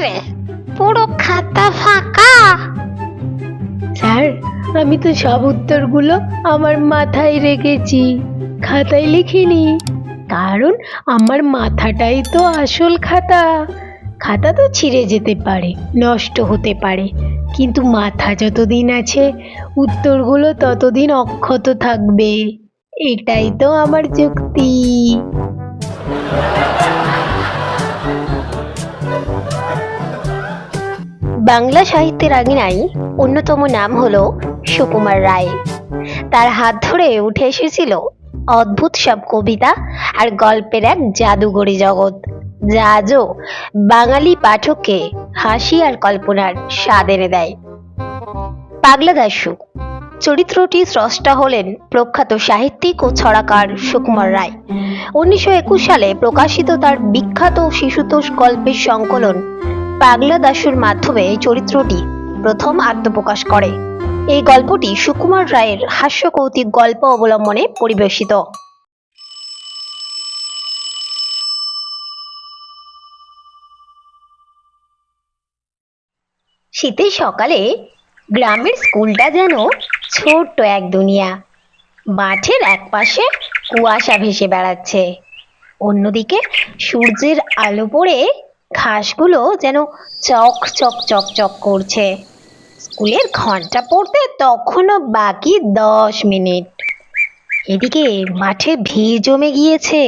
রে পুরো খাতা ফাঁকা। স্যার, আমি তো সব উত্তরগুলো আমার মাথায় রেখেছি। খাতায় লিখিনি। কারণ আমার মাথাটাই তো আসল খাতা। খাতা তো ছিঁড়ে যেতে পারে, নষ্ট হতে পারে। কিন্তু মাথা যতদিন আছে, উত্তরগুলো ততদিন অক্ষত থাকবে। এটাই তো আমার যুক্তি। বাংলা সাহিত্যের আঙিনায় অন্যতম নাম হলো সুকুমার রায়। তার হাত ধরে উঠে এসেছিল অদ্ভুত সব কবিতা আর গল্পের এক জাদুঘরী জগৎ, যা আজও বাঙালি পাঠককে হাসি আর কল্পনার স্বাদ এনে দেয়। পাগলা দাসু চরিত্রটি স্রষ্টা হলেন প্রখ্যাত সাহিত্যিক ও ছড়াকার সুকুমার রায়। উনিশশো একুশ সালে প্রকাশিত তার বিখ্যাত শিশুতোষ গল্পের সংকলন পাগলা দাসুর মাধ্যমে এই চরিত্রটি প্রথম আত্মপ্রকাশ করে। এই গল্পটি সুকুমার রায়ের হাস্যকৌতিক গল্প অবলম্বনে পরিবেশিত। শীতের সকালে গ্রামের স্কুলটা যেন ছোট্ট এক দুনিয়া। মাঠের একপাশে কুয়াশা ভেসে বেড়াচ্ছে। অন্যদিকে সূর্যের আলো পড়ে ঘাসগুলো যেন চক চক চক চক করছে। স্কুলের ঘণ্টা পড়তে তখনও বাকি দশ মিনিট। এদিকে মাঠে ভিড় জমে গিয়েছে।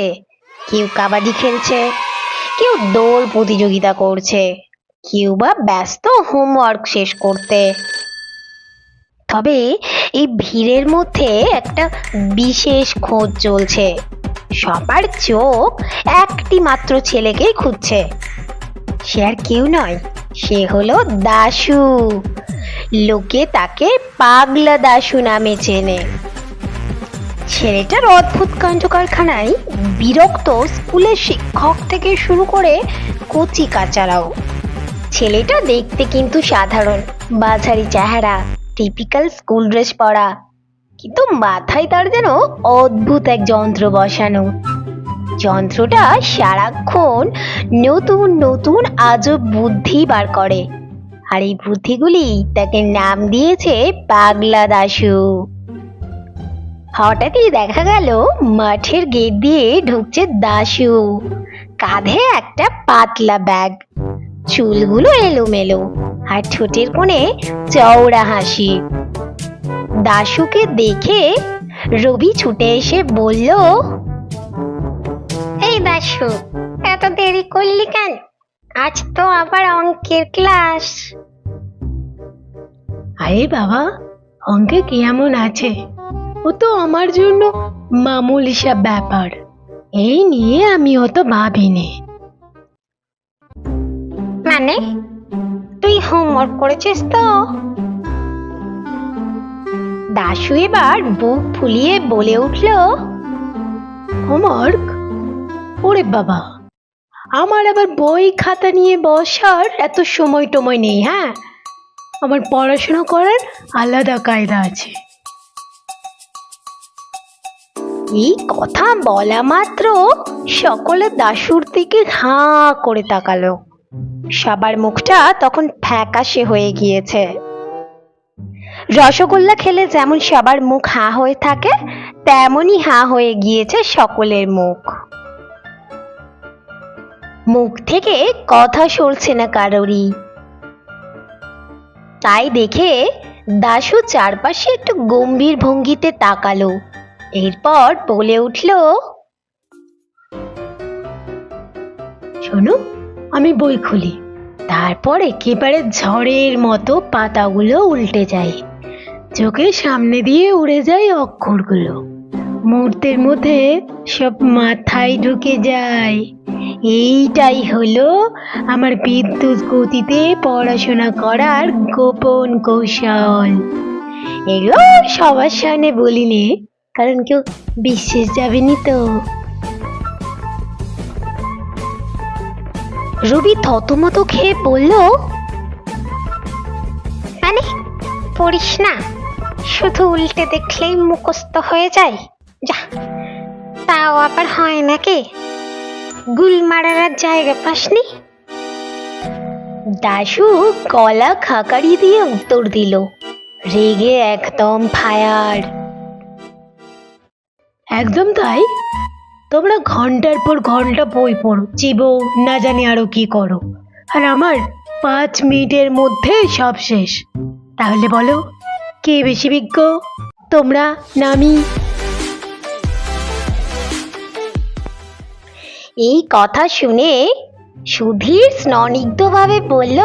কেউ কাবাডি খেলছে, কেউ দৌড় প্রতিযোগিতা করছে, কেউ বা ব্যস্ত হোমওয়ার্ক শেষ করতে। তবে এই ভিড়ের মধ্যে একটা বিশেষ খোঁজ চলছে। সবার চোখ একটি মাত্র ছেলেকেই খুঁজছে। সে আর কেউ নয়, সে হলো দাশু। লোকে তাকে পাগলা দাশু নামে চেনে। ছেলেটার অদ্ভুত কাণ্ড কারখানায় বিরক্ত স্কুলের শিক্ষক থেকে শুরু করে কচি কাচারাও। ছেলেটা দেখতে কিন্তু সাধারণ বাঝারি চেহারা টিপিক্যাল স্কুল ড্রেস পরা, কিন্তু মাথায় তার যেন অদ্ভুত এক যন্ত্র বসানো। যন্ত্রটা সারাক্ষণ নতুন নতুন আজব বুদ্ধি বার করে। আর এই বুদ্ধিগুলি তাকে নাম দিয়েছে পাগলা দাশু। হঠাৎই দেখা গেল মাঠের গেট দিয়ে ঢুকছে দাশু। কাঁধে একটা পাতলা ব্যাগ। চুলগুলো এলোমেলো আর ঠোঁটের কোণে চওড়া হাসি। দাশুকে দেখে রবি ছুটে এসে বলল এই দাশু এত দেরি করলি কেন? আজ তো আবার অঙ্কের ক্লাস। আরে বাবা অঙ্কে কেমন আছে? ও তো আমার জন্য মামুলি সব ব্যাপার। এই নিয়ে আমি অত ভাবিনি। মানে? তুই হোমওয়ার্ক করেছিস তো? দাশু এবার বুক ফুলিয়ে বলে উঠল হোমওয়ার্ক ওরে বাবা, আমার আবার বই খাতা নিয়ে বসার এত সময় টময় নেই হ্যাঁ? আমার পড়াশোনা করার আলাদা কায়দা আছে। এই কথা বলা মাত্র সকলে দাশুর দিকে হাঁ করে তাকালো। সবার মুখটা তখন ফ্যাকাশে হয়ে গিয়েছে। রসগোল্লা খেলে যেমন সবার মুখ হাঁ হয়ে থাকে, তেমনই হাঁ হয়ে গিয়েছে সকলের মুখ। মুখ থেকে কথা সরছে না কারোরই। তাই দেখে দাশু চারপাশে একটু গম্ভীর ভঙ্গিতে তাকালো। এরপর বলে উঠল, শোনো, আমি বই খুলি। তারপর একেবারে ঝড়ের মতো পাতাগুলো উল্টে যায়। চোখের সামনে দিয়ে উড়ে যায় অক্ষরগুলো। মুহূর্তের মধ্যে সব মাথায় ঢুকে যায়। এইটাই হলো আমার বিদ্যুৎ গতিতে পড়াশোনা করার গোপন কৌশল। এগুলো সবার সামনে বলিনি কারণ কেউ বিশ্বাস যাবেনি তো। রবি থতমত খেয়ে বলল মানে পড়িস না? শুধু উল্টে দেখলেই মুখস্থ হয়ে যায়? যা, তাও আবার হয় নাকি? গুল মারার জায়গা পাসনি? দাশু গলা খাকারি দিয়ে উত্তর দিল, রেগে একদম ফায়ার। একদম তাই? তোমরা ঘণ্টার পর ঘণ্টা বই পড়ো, চিবো, না জানি আরও কি করো। আর আমার পাঁচ মিনিটের মধ্যে সব শেষ। তাহলে বলো, কে বেশি বিজ্ঞ, তোমরা না এই কথা শুনে সুধীর স্নগ্ধভাবে বলল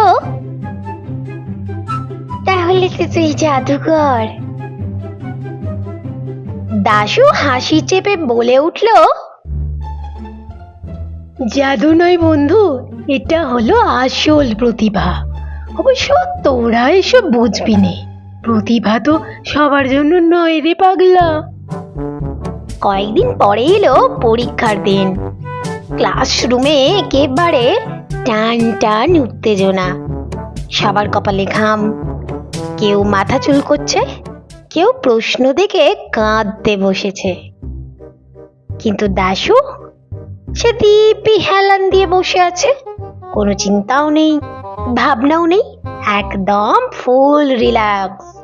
তাহলে তো তুই জাদুকর দাশু হাসি চেপে বলে উঠল জাদু নয় বন্ধু এটা হলো আসল প্রতিভা। অবশ্য তোরা এসব বুঝবি নে। প্রতিভা তো সবার জন্য নয় রে পাগলা। কয়েকদিন পরে এলো পরীক্ষার দিন। ক্লাসরুমে একেবারে টান টান উত্তেজনা। সবার কপালে ঘাম। কেউ মাথা চুল করছে, কেউ প্রশ্ন দেখে কাঁদতে বসেছে। কিন্তু দাশু, সে দিব্যি হেলান দিয়ে বসে আছে। কোনো চিন্তাও নেই, ভাবনাও নেই, একদম ফুল রিল্যাক্স।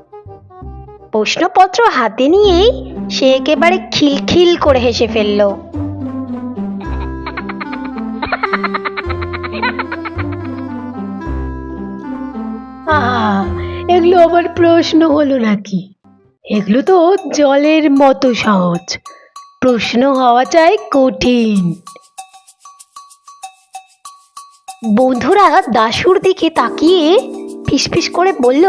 প্রশ্নপত্র হাতে নিয়েই সে একেবারে খিলখিল করে হেসে ফেলল। এগুলো আমার প্রশ্ন হলো নাকি? এগুলো তো জলের মতো সহজ। প্রশ্ন হওয়া চাই কঠিন। বন্ধুরা, দাশুর দিকে তাকিয়ে ফিসফিস করে বলল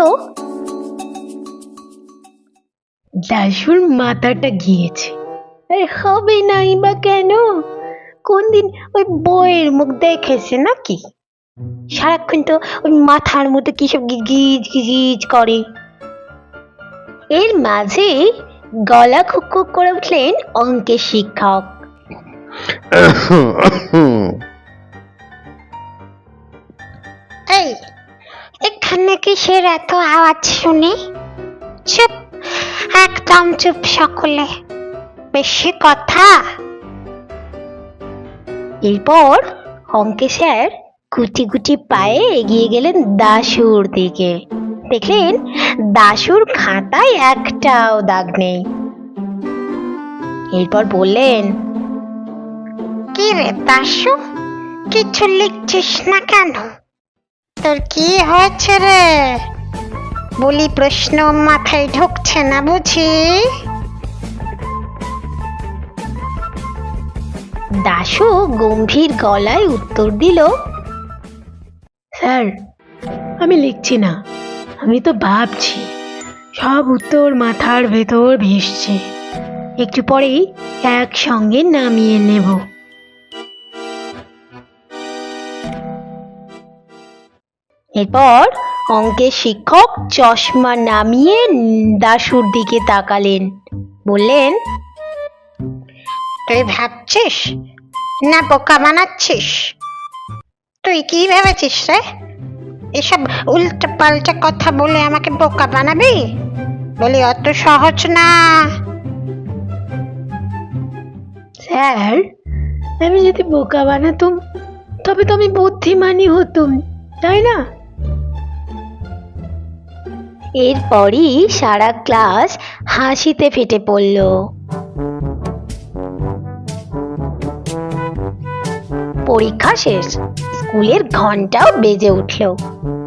দাসুর মাথাটা গিয়েছে। হবে নাই বা কেন? কোন দিন ওই বইয়ের মুখ দেখেছে নাকি? সারাক্ষণ তো ওই মাথার মধ্যে কি সব গিজ গিজ করে। এর মাঝে গলা খুক খুক করে উঠলেন অঙ্কের শিক্ষক। এই এখানে কিসের এত আওয়াজ শুনি? চুপ একদম চুপ সকলে। বেশি কথা। এরপর অঙ্কে স্যার গুটি গুটি পায়ে এগিয়ে গেলেন দাশুর দিকে। দেখলেন দাশুর খাতায় একটাও দাগ নেই। এরপর বললেন কি রে দাশু কিছু লিখছিস না কেন? তোর কি হয়েছে রে? বলি প্রশ্ন মাথায় ঢুকছে না বুঝি? দাশু গম্ভীর গলায় উত্তর দিল স্যার, আমি লিখছি না। আমি তো ভাবছি, সব উত্তর মাথার ভেতর ভেসছে। একটু পরেই একসঙ্গে নামিয়ে নেব। এরপর অঙ্কের শিক্ষক চশমা নামিয়ে দাশুর দিকে তাকালেন। বললেন, তুই ভাবছিস না বোকা বানাচ্ছিস? তুই কি ভেবেছিস রে? এসব উল্টো পাল্টা কথা বলে আমাকে বোকা বানাবি? বলি অত সহজ না। স্যার আমি যদি বোকা বানাতুম তবে তো আমি বুদ্ধিমানই হতুম তাই না? এরপরই সারা ক্লাস হাসিতে ফেটে পড়ল। পরীক্ষা শেষ। স্কুলের ঘন্টাও বেজে উঠল।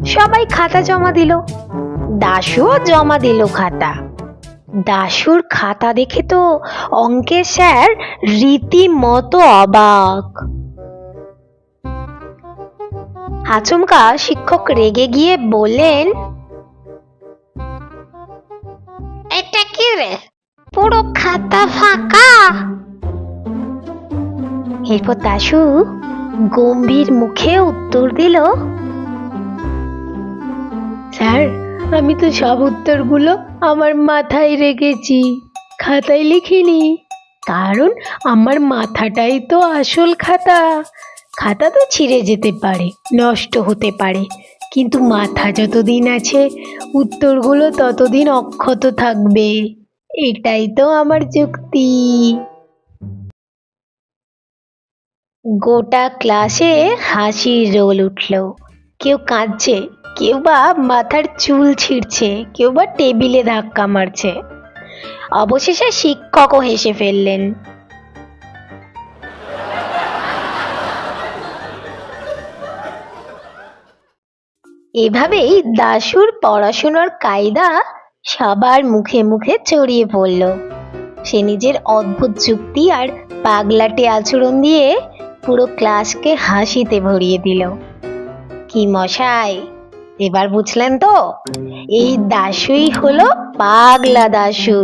সবাই খাতা জমা দিল। দাশুও জমা দিল খাতা। দাশুর খাতা দেখে তো অঙ্কের স্যার রীতিমতো অবাক। আচমকা শিক্ষক রেগে গিয়ে বললেন এটা কি রে? পুরো খাতা ফাঁকা? এরপর দাশু গম্ভীর মুখে উত্তর দিল, স্যার, আমি তো সব উত্তরগুলো আমার মাথায় রেখেছি। খাতায় লিখিনি। কারণ আমার মাথাটাই তো আসল খাতা। খাতা তো ছিঁড়ে যেতে পারে, নষ্ট হতে পারে। কিন্তু মাথা যতদিন আছে, উত্তরগুলো ততদিন অক্ষত থাকবে। এটাই তো আমার যুক্তি। গোটা ক্লাসে হাসির রোল উঠল। কেউ কাঁদছে, কেউ বা মাথার চুল ছিঁড়ছে, কেউ বা টেবিলে ধাক্কা মারছে। অবশেষে শিক্ষকও হেসে ফেললেন। এভাবেই দাশুর পড়াশোনার কায়দা সবার মুখে মুখে ছড়িয়ে পড়ল। সে নিজের অদ্ভুত যুক্তি আর পাগলাটে আচরণ দিয়ে পুরো ক্লাসকে হাসিতে ভরিয়ে দিল। কি মশাই, এবার বুঝলেন তো? এই দাসুই হলো পাগলা দাশু।